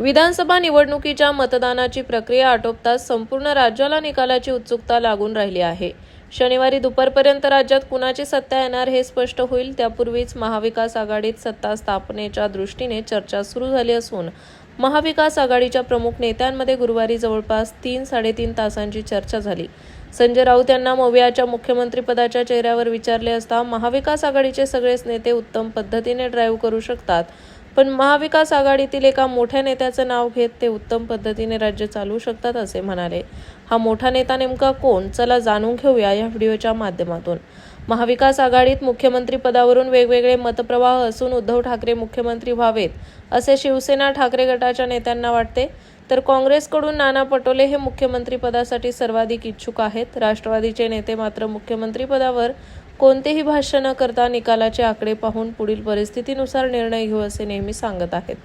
विधानसभा निवडणुकीच्या मतदानाची प्रक्रिया आटोपताच संपूर्ण राज्याला निकालाची उत्सुकता लागून राहिली आहे. शनिवारी दुपारपर्यंत राज्यात कुणाची सत्ता येणार हे स्पष्ट होईल त्यापूर्वीच महाविकास आघाडीत सत्ता स्थापनेच्या दृष्टीने चर्चा सुरू झाली असून महाविकास आघाडीच्या प्रमुख नेत्यांमध्ये गुरुवारी जवळपास तीन साडेतीन तासांची चर्चा झाली. संजय राऊत यांना मवियाच्या मुख्यमंत्रीपदाच्या चेहऱ्यावर विचारले असता महाविकास आघाडीचे सगळेच नेते उत्तम पद्धतीने ड्राईव्ह करू शकतात पण महाविकास आघाडीतील एका मोठ्या नेत्याचं नाव घेत ते उत्तम पद्धतीने राज्य चालवू शकतात असे म्हणाले. हा मोठा नेता नेमका कोण? चला जाणून घेऊया या व्हिडिओच्या माध्यमातून. महाविकास आघाडीत मुख्यमंत्री पदावरून वेगवेगळे मतप्रवाह असून उद्धव ठाकरे मुख्यमंत्री व्हावेत असे शिवसेना ठाकरे गटाच्या नेत्यांना वाटते. तर काँग्रेसकडून नाना पटोले हे मुख्यमंत्रीपदासाठी सर्वाधिक इच्छुक आहेत. राष्ट्रवादीचे नेते मात्र मुख्यमंत्रीपदावर कोणतेही भाष्य न करता निकालाचे आकडे पाहून पुढील परिस्थितीनुसार निर्णय घेऊ असे नेहमी सांगत आहेत.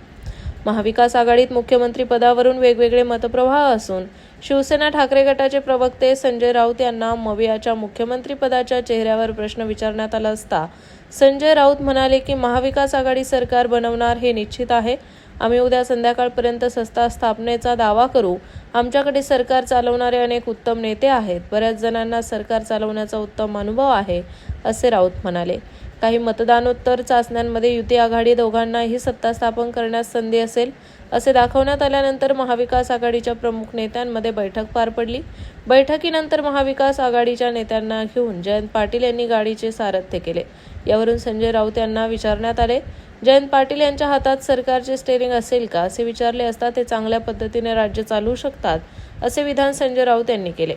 महाविकास आघाडीत मुख्यमंत्री पदावरून वेगवेगळे मतप्रवाह असून शिवसेना ठाकरे गटाचे प्रवक्ते संजय राऊत यांना मवियाच्या मुख्यमंत्रीपदाच्या चेहऱ्यावर प्रश्न विचारण्यात आला असता संजय राऊत म्हणाले की महाविकास आघाडी सरकार बनवणार हे निश्चित आहे. आम्ही उद्या संध्याकाळपर्यंत सत्ता स्थापनेचा दावा करू. आमच्याकडे सरकार चालवणारे अनेक उत्तम नेते आहेत. बऱ्याच जणांना सरकार चालवण्याचा उत्तम अनुभव आहे असे राऊत म्हणाले. काही मतदानोत्तर चाचण्यांमध्ये युती आघाडी दोघांनाही सत्ता स्थापन करण्यास संधी असेल असे दाखवण्यात आल्यानंतर महाविकास आघाडीच्या प्रमुख नेत्यांमध्ये बैठक पार पडली. बैठकीनंतर महाविकास आघाडीच्या नेत्यांना घेऊन जयंत पाटील यांनी गाडीचे सारथ्य केले. यावरून संजय राऊत यांना विचारण्यात आले. जयंत पाटील यांच्या हातात सरकारचे स्टेरिंग असेल का? असे विचारले असता ते चांगल्या पद्धतीने राज्य चालवू शकतात असे विधान संजय राऊत यांनी केले.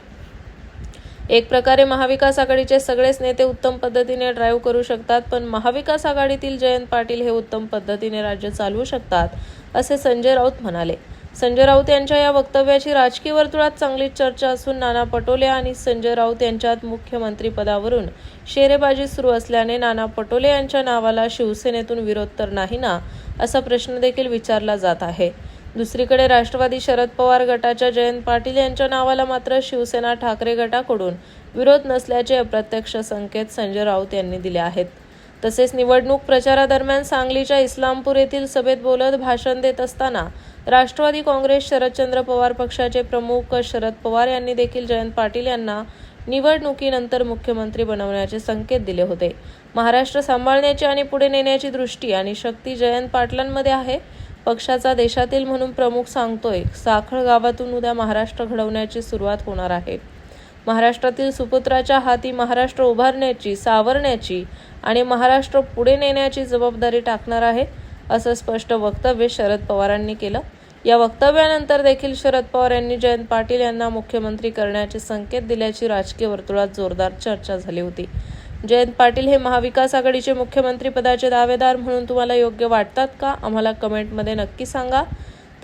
एक प्रकारे महाविकास आघाडीचे सगळेच नेते उत्तम पद्धतीने ड्राईव्ह करू शकतात पण महाविकास आघाडीतील जयंत पाटील हे उत्तम पद्धतीने राज्य चालवू शकतात असे संजय राऊत म्हणाले. संजय राऊत यांच्या या वक्तव्याची राजकीय वर्तुळात चांगलीच चर्चा असून नाना पटोले आणि संजय राऊत यांच्यात मुख्यमंत्री पदावरून शेरेबाजी सुरू असल्याने नाना पटोले यांच्या नावाला शिवसेनेतून विरोध तर नाही ना असा प्रश्न देखील विचारला जात आहे. दुसरीकडे राष्ट्रवादी शरद पवार गटाच्या जयंत पाटील यांच्या नावाला मात्र शिवसेना ठाकरे गटाकडून विरोध नसल्याचे अप्रत्यक्ष संकेत संजय राऊत यांनी दिले आहेत. तसेच निवडणूक प्रचारादरम्यान सांगलीच्या इस्लामपूर येथील सभेत बोलत भाषण देत असताना राष्ट्रवादी काँग्रेस शरदचंद्र पवार पक्षाचे प्रमुख शरद पवार यांनी देखील जयंत पाटील यांना निवडणुकीनंतर मुख्यमंत्री बनवण्याचे संकेत दिले होते. महाराष्ट्र सांभाळण्याची आणि पुढे नेण्याची दृष्टी आणि शक्ती जयंत पाटलांमध्ये आहे. पक्षाचा देशातील म्हणून प्रमुख सांगतोय साखळ गावातून उद्या महाराष्ट्र घडवण्याची सुरुवात होणार आहे. महाराष्ट्रातील सुपुत्राच्या हाती महाराष्ट्र उभारण्याची सावरण्याची आणि महाराष्ट्र पुढे नेण्याची जबाबदारी टाकणार आहे. असं स्पष्ट वक्तव्य शरद पवारांनी केलं. या वक्तव्यानंतर देखील शरद पवार यांनी जयंत पाटील यांना मुख्यमंत्री करण्याचे संकेत दिल्याची राजकीय वर्तुळात जोरदार चर्चा झाली होती. जयंत पाटील हे महाविकास आघाडीचे मुख्यमंत्री पदाचे दावेदार म्हणून तुम्हाला योग्य वाटतात का? आम्हाला कमेंटमध्ये नक्की सांगा.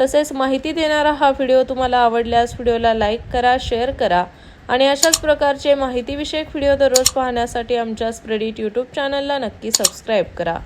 तसेच माहिती देणारा हा व्हिडिओ तुम्हाला आवडल्यास व्हिडिओला लाईक करा शेअर करा आणि अशाच प्रकारचे माहितीविषयक व्हिडिओ दररोज पाहण्यासाठी आमच्या स्प्रेडिट यूट्यूब चॅनलला नक्की सबस्क्राईब करा.